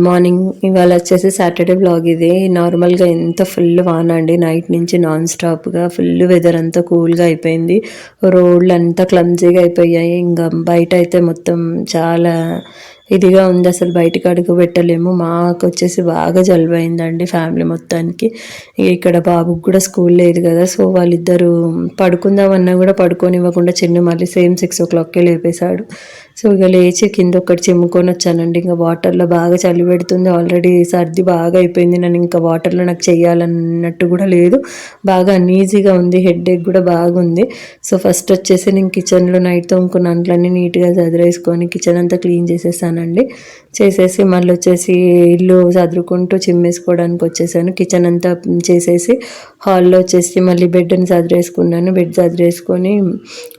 Good morning ఇవాళ వచ్చేసి Saturday blog ఇది. నార్మల్గా ఎంత ఫుల్ వాన అండి. నైట్ నుంచి నాన్ స్టాప్గా ఫుల్ వెదర్ అంతా కూల్గా అయిపోయింది. రోడ్లు అంతా క్లమ్జీగా అయిపోయాయి. ఇంకా బయట అయితే మొత్తం చాలా ఇదిగా ఉంది. అసలు బయటకు అడుగు పెట్టలేము. మాకు వచ్చేసి బాగా జలుబు అయిందండి ఫ్యామిలీ మొత్తానికి ఇక్కడ బాబుకి కూడా స్కూల్ లేదు కదా. సో వాళ్ళిద్దరూ పడుకుందామన్నా కూడా పడుకొని ఇవ్వకుండా చిన్న మళ్ళీ సేమ్ సిక్స్ ఓ క్లాక్కే లేపేశాడు. సో ఇక లేచి కింద ఒకటి చిమ్ముకొని వచ్చానండి. ఇంకా వాటర్లో బాగా చలి పెడుతుంది. ఆల్రెడీ సర్ది బాగా అయిపోయింది. నేను ఇంకా వాటర్లో నాకు చెయ్యాలన్నట్టు కూడా లేదు. బాగా అన్ఈజీగా ఉంది. హెడ్ కూడా బాగుంది. సో ఫస్ట్ వచ్చేసి నేను కిచెన్లో నైట్ తోముకున్న అంట్లన్నీ నీట్గా చదిరేసుకొని కిచెన్ అంతా క్లీన్ చేసేసానండి. చేసేసి మళ్ళీ వచ్చేసి ఇల్లు చదురుకుంటూ చిమ్మేసుకోవడానికి వచ్చేసాను. కిచెన్ అంతా చేసేసి హాల్లో వచ్చేసి మళ్ళీ బెడ్ని చదిరేసుకున్నాను బెడ్ చదిరేసుకొని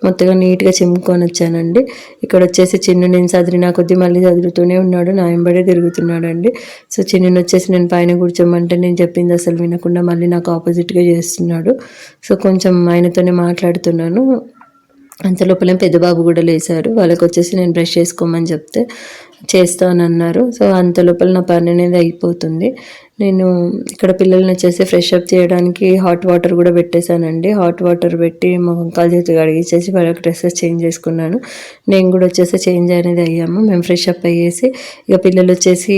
మొత్తగా నీట్గా చిమ్ముకొని వచ్చానండి. ఇక్కడ వచ్చేసి చిన్ను నేను సదిరినా కొద్దీ మళ్ళీ చదువుతూనే ఉన్నాడు. నా వెంబడే తిరుగుతున్నాడు అండి సో చిన్నుని వచ్చేసి నేను పైన కూర్చోమంటే నేను చెప్పింది అసలు వినకుండా మళ్ళీ నాకు ఆపోజిట్గా చేస్తున్నాడు. సో కొంచెం ఆయనతోనే మాట్లాడుతున్నాను. అంత లోపలే పెద్ద బాబు కూడా లేచారు వాళ్ళకి వచ్చేసి నేను బ్రష్ చేసుకోమని చెప్తే చేస్తానన్నారు. సో అంత లోపల నా పని అనేది అయిపోతుంది. నేను ఇక్కడ పిల్లల్ని వచ్చేసి ఫ్రెష్ అప్ చేయడానికి హాట్ వాటర్ కూడా పెట్టేశానండి. హాట్ వాటర్ పెట్టి మా కాలు చేతి కడిగిచ్చేసి వాళ్ళకి డ్రెస్సెస్ చేంజ్ చేసుకున్నాను. నేను కూడా వచ్చేసి చేంజ్ అనేది అయ్యాము. మేము ఫ్రెష్ అప్ అయ్యేసి ఇక పిల్లలు వచ్చేసి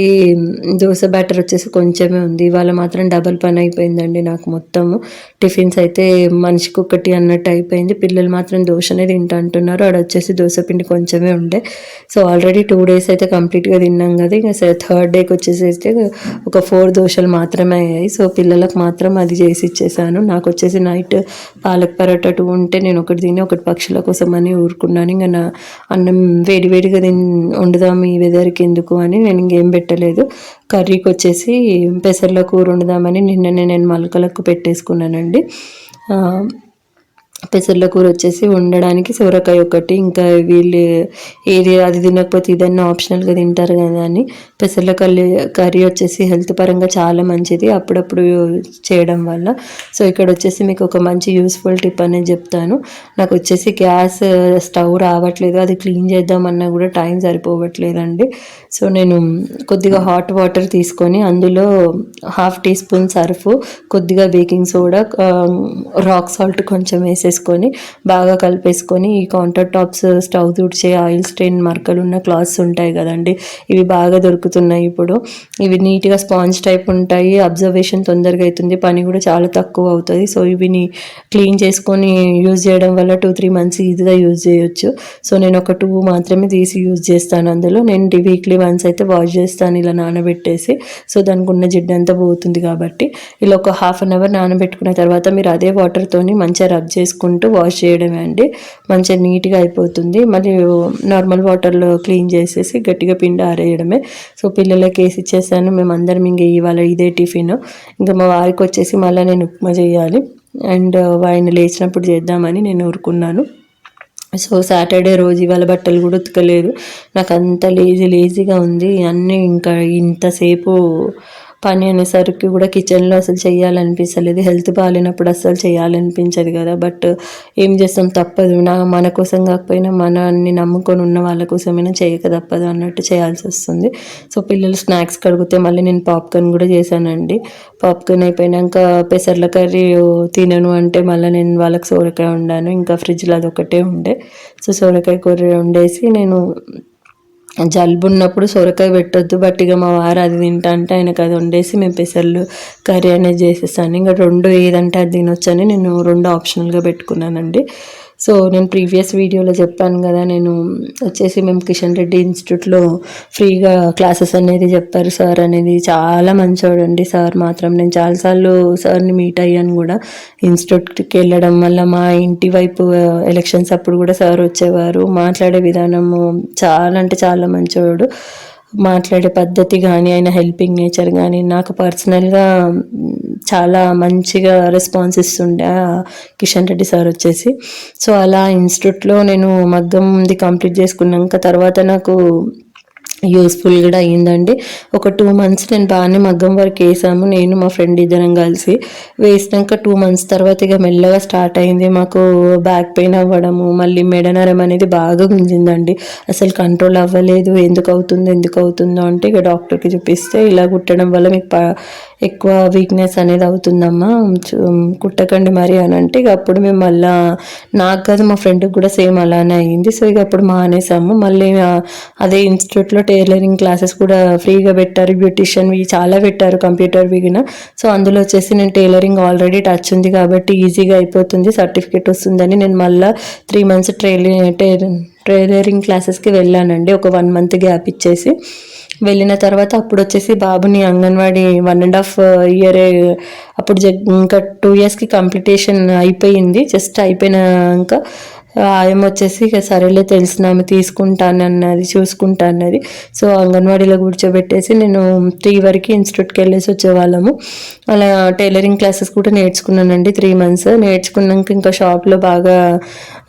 దోశ బ్యాటర్ వచ్చేసి కొంచెమే ఉంది. ఇవాళ మాత్రం డబల్ పని అయిపోయిందండి నాకు మొత్తము టిఫిన్స్ అయితే మనిషికి ఒకటి అన్నట్టు అయిపోయింది. పిల్లలు మాత్రం దోశనే తింటా అంటున్నారు. ఆడ వచ్చేసి దోశ పిండి కొంచెమే ఉండే. సో ఆల్రెడీ టూ డేస్ అయితే కంప్లీట్గా తిన్నాం కదా. ఇక థర్డ్ డేకి వచ్చేసి అయితే ఒక ఫోర్ దోశ దోశలు మాత్రమే అయ్యాయి. సో పిల్లలకు మాత్రం అది చేసి ఇచ్చేసాను. నాకు వచ్చేసి నైట్ పాలక్ పరోటా టూ ఉంటే నేను ఒకటి తిని ఒకటి పక్షుల కోసం అని ఊరుకున్నాను. ఇంకా నా అన్నం వేడివేడిగా తిని వండుదాం ఈ వెదర్కి ఎందుకు అని నేను ఇంకేం పెట్టలేదు. కర్రీకి వచ్చేసి పెసర్ల కూర వండుదామని నిన్ననే నేను మలకలకు పెట్టేసుకున్నానండి. పెసర్ల కూర వచ్చేసి ఉండడానికి సొరకాయ ఒకటి ఇంకా వీళ్ళు ఏది అది తినకపోతే ఇదన్నా ఆప్షనల్గా తింటారు కదా అని. పెసర్ల కర్రీ కర్రీ వచ్చేసి హెల్త్ పరంగా చాలా మంచిది అప్పుడప్పుడు చేయడం వల్ల. సో ఇక్కడ వచ్చేసి మీకు ఒక మంచి యూస్ఫుల్ టిప్ అనేది చెప్తాను. నాకు వచ్చేసి గ్యాస్ స్టవ్ రావట్లేదు అది క్లీన్ చేద్దామన్నా కూడా టైం సరిపోవట్లేదండి. సో నేను కొద్దిగా హాట్ వాటర్ తీసుకొని అందులో హాఫ్ టీ స్పూన్ సర్ఫ్ కొద్దిగా బేకింగ్ సోడా రాక్ సాల్ట్ కొంచెం వేసేసి వేసుకొని బాగా కలిపేసుకొని ఈ కౌంటర్ టాప్స్ స్టవ్ తుడిచే ఆయిల్ స్టెయిన్ మరకలు ఉన్న క్లాత్స్ ఉంటాయి కదండి. ఇవి బాగా దొరుకుతున్నాయి ఇప్పుడు. ఇవి నీట్గా స్పాంజ్ టైప్ ఉంటాయి. అబ్జర్వేషన్ తొందరగా అవుతుంది పని కూడా చాలా తక్కువ అవుతుంది. సో ఇవిని క్లీన్ చేసుకొని యూజ్ చేయడం వల్ల టూ త్రీ మంత్స్ ఈజీగా యూజ్ చేయొచ్చు. సో నేను ఒక టూ మాత్రమే తీసి యూజ్ చేస్తాను అందులో. నేను వీక్లీ వన్స్ అయితే వాష్ చేస్తాను ఇలా నానబెట్టేసి. సో దానికి ఉన్న జిడ్డంతా పోతుంది కాబట్టి. ఇలా ఒక హాఫ్ అన్ అవర్ నానబెట్టుకున్న తర్వాత మీరు అదే వాటర్తోని మంచిగా రబ్ చేసుకుని చేసుకుంటూ వాష్ చేయడమే అండి. మంచిగా నీట్గా అయిపోతుంది. మళ్ళీ నార్మల్ వాటర్లో క్లీన్ చేసేసి గట్టిగా పిండి ఆరేయడమే. సో పిల్లలకి వేసి ఇచ్చేసాను. మేమందరం ఇంకా ఇవాళ ఇదే టిఫిన్. ఇంకా మా వారికి వచ్చేసి మళ్ళీ నేను ఉప్మా చేయాలి. అండ్ ఆయన లేచినప్పుడు చేద్దామని నేను ఊరుకున్నాను. సో సాటర్డే రోజు ఇవాళ బట్టలు కూడా ఉతకలేదు. నాకు అంత లేజీ లేజీగా ఉంది. అన్నీ ఇంకా ఇంతసేపు పని అనేసరికి కూడా కిచెన్లో అసలు చేయాలనిపించలేదు హెల్త్ బాగాలేనప్పుడు అసలు చేయాలనిపించదు కదా. బట్ ఏం చేస్తాం? తప్పదు. నా మన కోసం కాకపోయినా మనల్ని నమ్ముకొని ఉన్న వాళ్ళ కోసమైనా చేయక తప్పదు అన్నట్టు చేయాల్సి వస్తుంది. సో పిల్లలు స్నాక్స్ కడిగితే మళ్ళీ నేను పాప్కార్న్ కూడా చేశానండి. పాప్కార్న్ అయిపోయినాక పెసర్ల కర్రీ తినను అంటే మళ్ళీ నేను వాళ్ళకి సోరకాయ వండాను. ఇంకా ఫ్రిడ్జ్లో అది ఒకటే ఉండే. సో సోరకాయ కూర వండేసి నేను జలుబు ఉన్నప్పుడు సొరకాయ పెట్టొద్దు బట్ ఇక మా వారు అది తింటా అంటే ఆయనకు అది వండేసి మేము పెసర్లు కర్రీ అనేది చేసేసాను ఇంకా రెండు ఏదంటే అది తినొచ్చని నేను రెండు ఆప్షనల్గా పెట్టుకున్నానండి. సో నేను ప్రీవియస్ వీడియోలో చెప్పాను కదా నేను వచ్చేసి మేము కిషన్ రెడ్డి ఇన్స్టిట్యూట్లో ఫ్రీగా క్లాసెస్ అనేది చెప్పారు సార్ అనేది. చాలా మంచివాడండి సార్ మాత్రం. నేను చాలాసార్లు సార్ని మీట్ అయ్యాను కూడా ఇన్స్టిట్యూట్కి వెళ్ళడం వల్ల. మా ఇంటి వైపు ఎలక్షన్స్ అప్పుడు కూడా సార్ వచ్చేవారు. మాట్లాడే విధానము చాలా అంటే చాలా మంచివాడు మాట్లాడే పద్ధతి కానీ ఆయన హెల్పింగ్ నేచర్ కానీ నాకు పర్సనల్గా చాలా మంచిగా రెస్పాన్స్ ఇస్తుండే కిషన్ రెడ్డి సార్ వచ్చేసి. సో అలా ఇన్స్టిట్యూట్లో నేను మగ్గం ఉంది కంప్లీట్ చేసుకున్నాక తర్వాత నాకు యూస్ఫుల్ కూడా అయ్యిందండి. ఒక టూ మంత్స్ నేను బాగానే మగ్గం వర్క్ వేసాము నేను మా ఫ్రెండ్ ఇద్దరం కలిసి వేసినాక టూ మంత్స్ తర్వాత ఇక మెల్లగా స్టార్ట్ అయింది. మాకు బ్యాక్ పెయిన్ అవ్వడము మళ్ళీ మెడనరం అనేది బాగా గుంజిందండి. అసలు కంట్రోల్ అవ్వలేదు. ఎందుకు అవుతుందో? ఎందుకు అవుతుందో అంటే ఇక డాక్టర్కి చూపిస్తే ఇలా కుట్టడం వల్ల మీకు ఎక్కువ వీక్నెస్ అనేది అవుతుందమ్మా. కుట్టకండి మరి అని అంటే ఇక అప్పుడు మేము మళ్ళా నాకు కాదు మా ఫ్రెండ్కి కూడా సేమ్ అలానే అయ్యింది సో ఇక అప్పుడు మానేసాము. మళ్ళీ అదే ఇన్స్టిట్యూట్లో టైలరింగ్ క్లాసెస్ కూడా ఫ్రీగా పెట్టారు. బ్యూటిషియన్వి చాలా పెట్టారు కంప్యూటర్ విగిన సో అందులో వచ్చేసి నేను టైలరింగ్ ఆల్రెడీ టచ్ ఉంది కాబట్టి ఈజీగా అయిపోతుంది సర్టిఫికేట్ వస్తుందని. నేను మళ్ళీ త్రీ మంత్స్ ట్రైలింగ్ టైలరింగ్ క్లాసెస్కి వెళ్ళానండి. ఒక వన్ మంత్ గ్యాప్ ఇచ్చేసి. వెళ్ళిన తర్వాత అప్పుడు వచ్చేసి బాబుని Anganwadi one and half year అప్పుడు జగ్- ఇంకా టూ ఇయర్స్కి కంప్లీటేషన్ అయిపోయింది జస్ట్ అయిపోయినాక ఆయన వచ్చేసి ఇక సరేలే తెలిసిన ఆమె తీసుకుంటానన్నది చూసుకుంటానన్నది సో అంగన్వాడీలో కూర్చోబెట్టేసి నేను త్రీ వరకు ఇన్స్టిట్యూట్కి వెళ్ళేసి వచ్చేవాళ్ళము. అలా టైలరింగ్ క్లాసెస్ కూడా నేర్చుకున్నానండి త్రీ మంత్స్ నేర్చుకున్నాక ఇంకా షాప్లో బాగా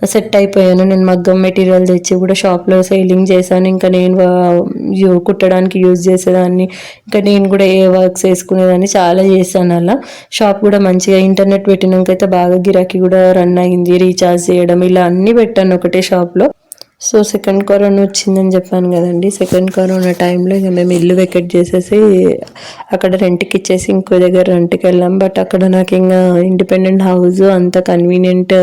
సెట్ అయిపోయాను. నేను మగ్గం మెటీరియల్ తెచ్చి కూడా షాప్లో సేలింగ్ చేశాను. ఇంకా నేను వా- కుట్టడానికి యూజ్ చేసేదాన్ని. ఇంకా నేను కూడా ఏ వర్క్స్ వేసుకునేదాన్ని చాలా చేశాను అలా. షాప్ కూడా మంచిగా ఇంటర్నెట్ పెట్టినాకైతే బాగా గిరాకీ కూడా రన్ అయింది. రీఛార్జ్ చేయడం ఇలా అన్నీ పెట్టాను ఒకటే షాప్లో సో సెకండ్ కరోనా వచ్చిందని చెప్పాను కదండి. సెకండ్ కరోనా టైంలో ఇక మేము ఇల్లు వెకెట్ చేసేసి అక్కడ రెంట్కి ఇచ్చేసి ఇంకో దగ్గర రెంట్కి వెళ్ళాం. బట్ అక్కడ నాకు ఇంకా ఇండిపెండెంట్ హౌస్ అంత కన్వీనియంట్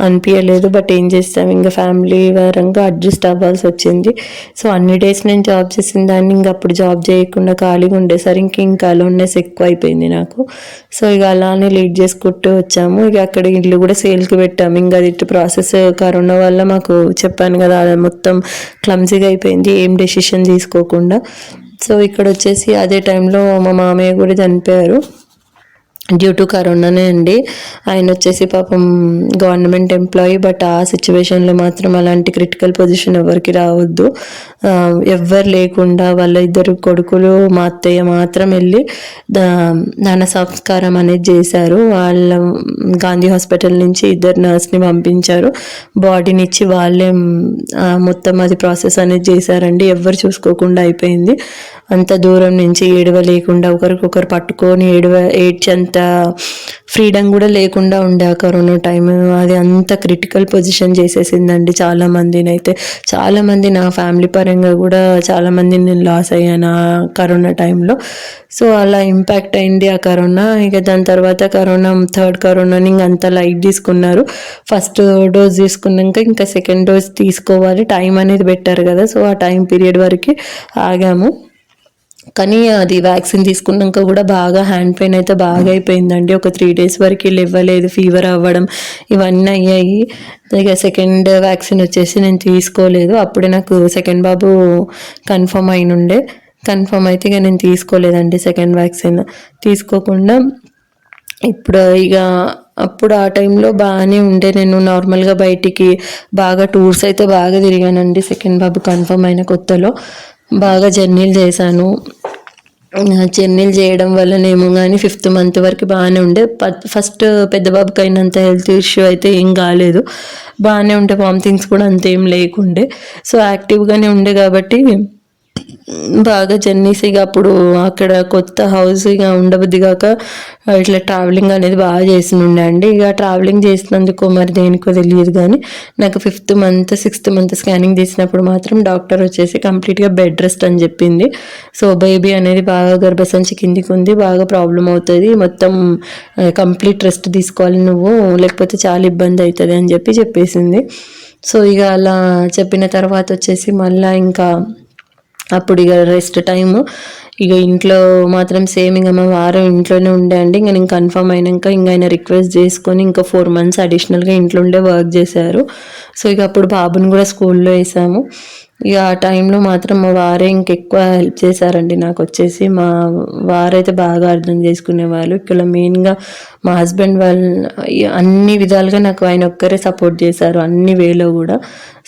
అనిపించలేదు బట్ ఏం చేస్తాం? ఇంకా ఫ్యామిలీ వారంగా అడ్జస్ట్ అవ్వాల్సి వచ్చింది. సో అన్ని డేస్ నేను జాబ్ చేసిన దాన్ని ఇంకా అప్పుడు జాబ్ చేయకుండా ఖాళీగా ఉండేసరికి ఇంకా అలోన్నెస్ ఎక్కువ అయిపోయింది నాకు. సో ఇక అలానే లీడ్ చేసుకుంటూ వచ్చాము. ఇక అక్కడ ఇల్లు కూడా సేల్కి పెట్టాము. ఇంకా అది ఇటు ప్రాసెస్ కరోనా వల్ల మాకు చెప్పాను కదా అది మొత్తం క్లమ్జీగా అయిపోయింది ఏం డెసిషన్ తీసుకోకుండా. సో ఇక్కడ వచ్చేసి అదే టైంలో మా మామయ్య కూడా చనిపోయారు. డ్యూ టు కరోనానే అండి ఆయన వచ్చేసి పాపం గవర్నమెంట్ ఎంప్లాయీ బట్ ఆ సిచ్యువేషన్లో మాత్రం అలాంటి క్రిటికల్ పొజిషన్ ఎవరికి రావద్దు. ఎవ్వరు లేకుండా వాళ్ళ ఇద్దరు కొడుకులు మా అత్తయ్య మాత్రం వెళ్ళి దాన సంస్కారం అనేది చేశారు. వాళ్ళ గాంధీ హాస్పిటల్ నుంచి ఇద్దరు నర్స్ని పంపించారు. బాడీని ఇచ్చి వాళ్ళే మొత్తం అది ప్రాసెస్ అనేది చేశారండి. ఎవ్వరు చూసుకోకుండా అయిపోయింది. అంత దూరం నుంచి ఏడవ లేకుండా ఒకరికొకరు పట్టుకొని ఏడవ ఏడ్చంత ఫ్రీడమ్ కూడా లేకుండా ఉండే ఆ కరోనా టైం అది అంత క్రిటికల్ పొజిషన్ చేసేసిందండి చాలా మందిని అయితే చాలా మంది నా ఫ్యామిలీ పరంగా కూడా చాలామంది నేను లాస్ అయ్యాను ఆ కరోనా టైంలో సో అలా ఇంపాక్ట్ అయింది ఆ కరోనా ఇక దాని తర్వాత కరోనా థర్డ్ కరోనాని ఇంక అంత లైట్ తీసుకున్నారు. ఫస్ట్ డోస్ తీసుకున్నాక ఇంకా సెకండ్ డోస్ తీసుకోవాలి. టైం అనేది పెట్టారు కదా. సో ఆ టైం పీరియడ్ వరకు ఆగాము. కానీ అది వ్యాక్సిన్ తీసుకున్నాక కూడా బాగా హ్యాండ్ పెయిన్ అయితే బాగా అయిపోయిందండి. ఒక త్రీ డేస్ వరకు ఇవ్వలేదు ఫీవర్ అవ్వడం ఇవన్నీ అయ్యాయి. ఇక సెకండ్ వ్యాక్సిన్ వచ్చేసి నేను తీసుకోలేదు. అప్పుడే నాకు సెకండ్ బాబు కన్ఫర్మ్ అయిన ఉండే కన్ఫర్మ్ అయితే ఇక నేను తీసుకోలేదండి సెకండ్ వ్యాక్సిన్. తీసుకోకుండా ఇప్పుడు ఇక అప్పుడు ఆ టైంలో బాగానే ఉండే. నేను నార్మల్గా బయటికి బాగా టూర్స్ అయితే బాగా తిరిగానండి సెకండ్ బాబు కన్ఫర్మ్ అయిన కొత్తలో. బాగా జర్నీలు చేశాను. జర్నీలు చేయడం వల్లనేమో కానీ ఫిఫ్త్ మంత్ వరకు బాగానే ఉండే. ఫస్ట్ పెద్ద బాబుకి అయినంత హెల్త్ ఇష్యూ అయితే ఏం కాలేదు. బాగానే ఉండే వామిటింగ్స్ కూడా అంతేం లేకుండే. సో యాక్టివ్గానే ఉండే కాబట్టి బాగా జర్నీస్ ఇక అప్పుడు అక్కడ కొత్త హౌస్ ఇక ఉండబుద్ది కాక ఇట్లా ట్రావెలింగ్ అనేది బాగా చేసినుండే అండి. ఇక ట్రావెలింగ్ చేసినందుకు మరి దేనికో తెలియదు కానీ నాకు fifth month sixth month scanning తీసినప్పుడు మాత్రం డాక్టర్ వచ్చేసి కంప్లీట్గా బెడ్ రెస్ట్ అని చెప్పింది. సో బేబీ అనేది బాగా గర్భసంచి కిందికి ఉంది బాగా ప్రాబ్లం అవుతుంది. మొత్తం కంప్లీట్ రెస్ట్ తీసుకోవాలి నువ్వు లేకపోతే చాలా ఇబ్బంది అవుతుంది అని చెప్పి చెప్పేసింది. సో ఇక అలా చెప్పిన తర్వాత వచ్చేసి మళ్ళీ ఇంకా అప్పుడు ఇక రెస్ట్ టైము ఇక ఇంట్లో మాత్రం సేమ్ ఇంకా మా వారం ఇంట్లోనే ఉండే అండి. ఇంకా నేను కన్ఫర్మ్ అయినాక ఇంకా ఆయన రిక్వెస్ట్ చేసుకొని ఇంకా ఫోర్ మంత్స్ అడిషనల్గా ఇంట్లో ఉండే వర్క్ చేశారు. సో ఇక అప్పుడు బాబుని కూడా స్కూల్లో వేసాము. ఇక ఆ టైంలో మాత్రం మా వారే ఇంకెక్కువ హెల్ప్ చేశారండి. నాకు వచ్చేసి మా వారైతే బాగా అర్థం చేసుకునేవాళ్ళు. ఇక్కడ మెయిన్గా మా హస్బెండ్ వాళ్ళ అన్ని విధాలుగా నాకు ఆయన ఒక్కరే సపోర్ట్ చేశారు అన్ని వేలో కూడా.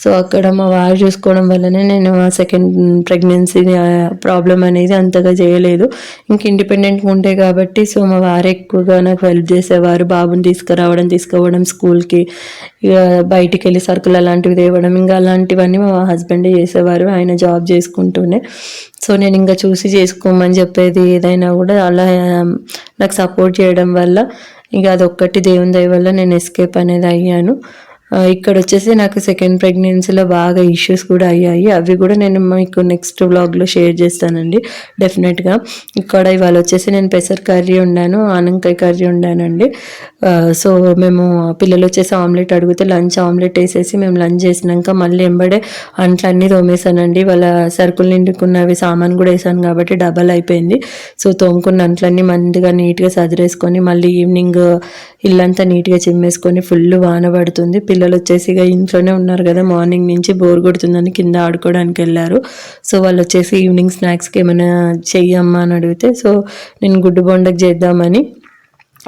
సో అక్కడ మా వారు చూసుకోవడం వల్లనే నేను ఆ సెకండ్ ప్రెగ్నెన్సీ ప్రాబ్లం అనేది అంతగా చేయలేదు. ఇంక ఇండిపెండెంట్గా ఉంటే కాబట్టి సో మా వారు ఎక్కువగా నాకు హెల్ప్ చేసేవారు. బాబుని తీసుకురావడం తీసుకోవడం స్కూల్కి ఇక బయటికి వెళ్ళి సరుకులు అలాంటివి తేవడం ఇంకా అలాంటివన్నీ మా హస్బెండే చేసేవారు ఆయన జాబ్ చేసుకుంటూనే. సో నేను ఇంకా చూసి చేసుకోమని చెప్పేది ఏదైనా కూడా అలా నాకు సపోర్ట్ చేయడం వల్ల ఇక అదొక్కటి దేవుని దయ వల్ల నేను ఎస్కేప్ అనేది అయ్యాను. ఇక్కడ వచ్చేసి నాకు సెకండ్ ప్రెగ్నెన్సీలో బాగా ఇష్యూస్ కూడా అయ్యాయి. అవి కూడా నేను మీకు నెక్స్ట్ వ్లాగ్లో షేర్ చేస్తానండి. డెఫినెట్గా ఇక్కడ ఇవాళ వచ్చేసి నేను పెసర్ కర్రీ ఉన్నాను ఆనంకాయ కర్రీ ఉండానండి సో మేము పిల్లలు వచ్చేసి ఆమ్లెట్ అడిగితే లంచ్ ఆమ్లెట్ వేసేసి మేము లంచ్ చేసినాక మళ్ళీ ఎంబడే అంట్లన్నీ తోమేశానండి. వాళ్ళ సరుకులు నిండుకున్నవి సామాన్ కూడా వేసాను కాబట్టి డబల్ అయిపోయింది. సో తోముకున్న అంట్లన్నీ మందిగా నీట్గా సదిరేసుకొని మళ్ళీ ఈవినింగ్ ఇల్లంతా నీట్గా చిమ్మేసుకొని ఫుల్ వాన పడుతుంది. పిల్లలు వచ్చేసి ఇక ఇంట్లోనే ఉన్నారు కదా మార్నింగ్ నుంచి బోర్ కొడుతుందని కింద ఆడుకోవడానికి వెళ్ళారు. సో వాళ్ళు వచ్చేసి ఈవినింగ్ స్నాక్స్కి ఏమైనా చెయ్యమ్మా అని అడిగితే సో నేను గుడ్డు బొండకు చేద్దామని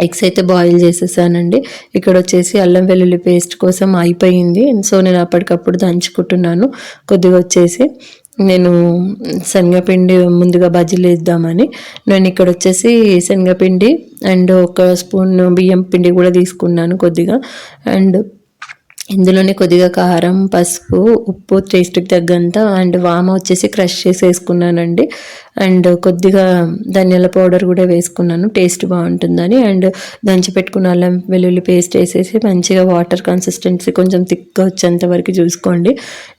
ఎగ్స్ అయితే బాయిల్ చేసేసానండి. ఇక్కడ వచ్చేసి అల్లం వెల్లుల్లి పేస్ట్ కోసం అయిపోయింది. సో నేను అప్పటికప్పుడు దంచుకుంటున్నాను. కొద్దిగా వచ్చేసి నేను శనగపిండి ముందుగా బజ్జీలు వేద్దామని. నేను ఇక్కడ వచ్చేసి శనగపిండి అండ్ ఒక స్పూన్ బియ్యం పిండి కూడా తీసుకున్నాను కొద్దిగా. అండ్ ఇందులోనే కొద్దిగా కారం పసుపు ఉప్పు టేస్ట్కి తగ్గంత అండ్ వామ వచ్చేసి క్రష్ చేసి వేసుకున్నానండి. అండ్ కొద్దిగా ధనియాల పౌడర్ కూడా వేసుకున్నాను టేస్ట్ బాగుంటుందని. అండ్ దంచి పెట్టుకున్న అల్లం వెల్లుల్లి పేస్ట్ వేసేసి మంచిగా వాటర్ కన్సిస్టెన్సీ కొంచెం థిక్గా వచ్చేంత వరకు చూసుకోండి.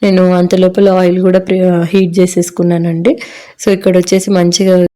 నేను అంత లోపల ఆయిల్ కూడా హీట్ చేసేసుకున్నానండి. సో ఇక్కడ వచ్చేసి మంచిగా